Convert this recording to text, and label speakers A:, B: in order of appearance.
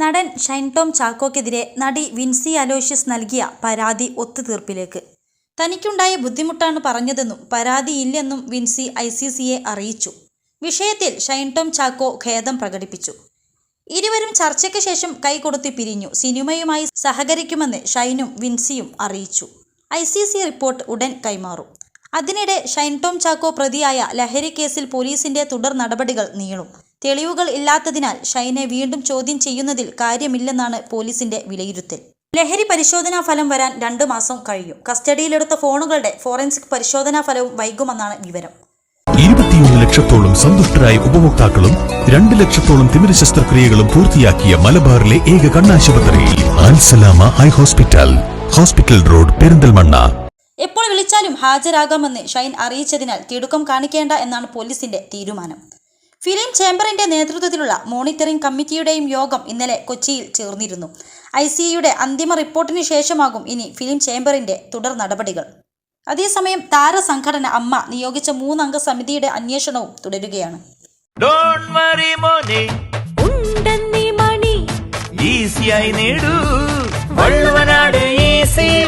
A: നടൻ ഷൈൻ ടോം ചാക്കോക്കെതിരെ നടി വിൻസി അലോഷ്യസ് നൽകിയ പരാതി ഒത്തുതീർപ്പിലേക്ക്. തനിക്കുണ്ടായ ബുദ്ധിമുട്ടാണ് പറഞ്ഞതെന്നും പരാതിയില്ലെന്നും വിൻസി ഐ സി സിയെ അറിയിച്ചു. വിഷയത്തിൽ ഷൈൻ ടോം ചാക്കോ ഖേദം പ്രകടിപ്പിച്ചു. ഇരുവരും ചർച്ചയ്ക്ക് ശേഷം കൈകൊടുത്തി പിരിഞ്ഞു. സിനിമയുമായി സഹകരിക്കുമെന്ന് ഷൈനും വിൻസിയും അറിയിച്ചു. ഐ റിപ്പോർട്ട് ഉടൻ കൈമാറും. അതിനിടെ ഷൈൻ ടോം ചാക്കോ പ്രതിയായ ലഹരി കേസിൽ പോലീസിന്റെ തുടർ നടപടികൾ നീളും. തെളിവുകൾ ഇല്ലാത്തതിനാൽ ഷൈനെ വീണ്ടും ചോദ്യം ചെയ്യുന്നതിൽ കാര്യമില്ലെന്നാണ് പോലീസിന്റെ വിലയിരുത്തൽ. ലഹരി പരിശോധനാ ഫലം വരാൻ രണ്ട് മാസം കഴിയും. കസ്റ്റഡിയിലെടുത്ത ഫോണുകളുടെ ഫോറൻസിക് പരിശോധനാ ഫലവും വൈകുമെന്നാണ് വിവരം.
B: ഇരുപത്തിയൊന്ന് ലക്ഷത്തോളം സന്തുഷ്ടരായ ഉപഭോക്താക്കളും രണ്ട് ലക്ഷത്തോളം തിമിര ശസ്ത്രക്രിയകളും പൂർത്തിയാക്കിയ മലബാറിലെ ഏക കണ്ണാശുപത്രി ഹോസ്പിറ്റൽ. Hospital road Perinthalmanna.
A: എപ്പോൾ വിളിച്ചാലും ഹാജരാകാമെന്ന് ഷൈൻ അറിയിച്ചതിനാൽ തിടുക്കം കാണിക്കേണ്ട എന്നാണ് പോലീസിന്റെ തീരുമാനം. ഫിലിം ചേംബറിന്റെ നേതൃത്വത്തിലുള്ള മോണിറ്ററിംഗ് കമ്മിറ്റിയുടെയും യോഗം ഇന്നലെ കൊച്ചിയിൽ ചേർന്നിരുന്നു. ഐ സിയുടെ അന്തിമ റിപ്പോർട്ടിന് ശേഷമാകും ഇനി ഫിലിം ചേംബറിന്റെ തുടർ നടപടികൾ. അതേസമയം താരസംഘടന അമ്മ നിയോഗിച്ച മൂന്നംഗ സമിതിയുടെ അന്വേഷണവും തുടരുകയാണ്.
C: ഡോണ്ട് വറി മോനെ.
D: ഉണ്ടെന്നീ മണി.
C: ഈസിയായി നേടൂ. വള്ളുവനാട് ഈസി